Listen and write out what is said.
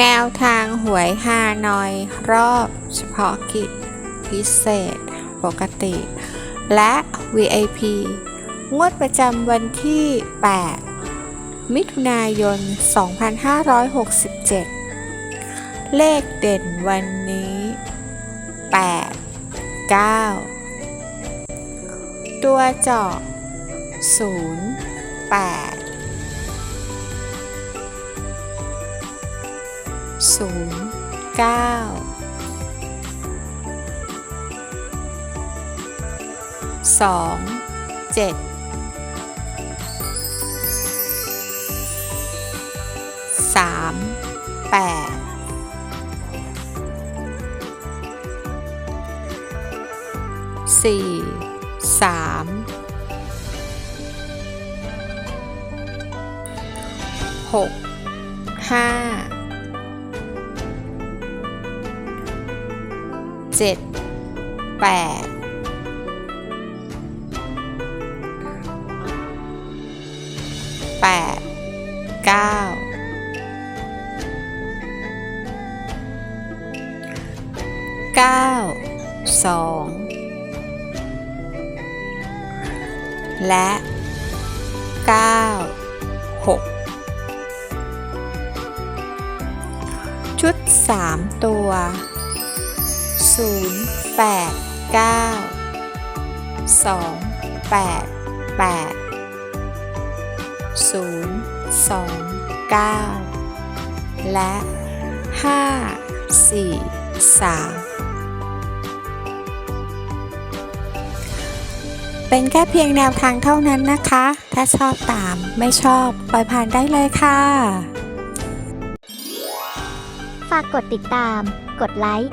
แนวทางหวยฮานอยรอบเฉพาะกิจพิเศษปกติ และ VIP งวดประจำวันที่ 8 มิถุนายน 2567 เลขเด่นวันนี้ 8 9 ตัวเจาะ0 8 ศูนย์เก้าสองเจ็ดสามแปดสี่สามหกห้า เจ็ดแปดแปดเก้าเก้าสองและเก้าหกชุดสามตัว ศูนย์แปดเก้าสองแปดแปดศูนย์สองเก้าและห้าสี่สามเป็นแค่เพียงแนวทางเท่านั้นนะคะ ถ้าชอบตามไม่ชอบ ปล่อยผ่านได้เลยค่ะ ฝากกดติดตาม กดไลค์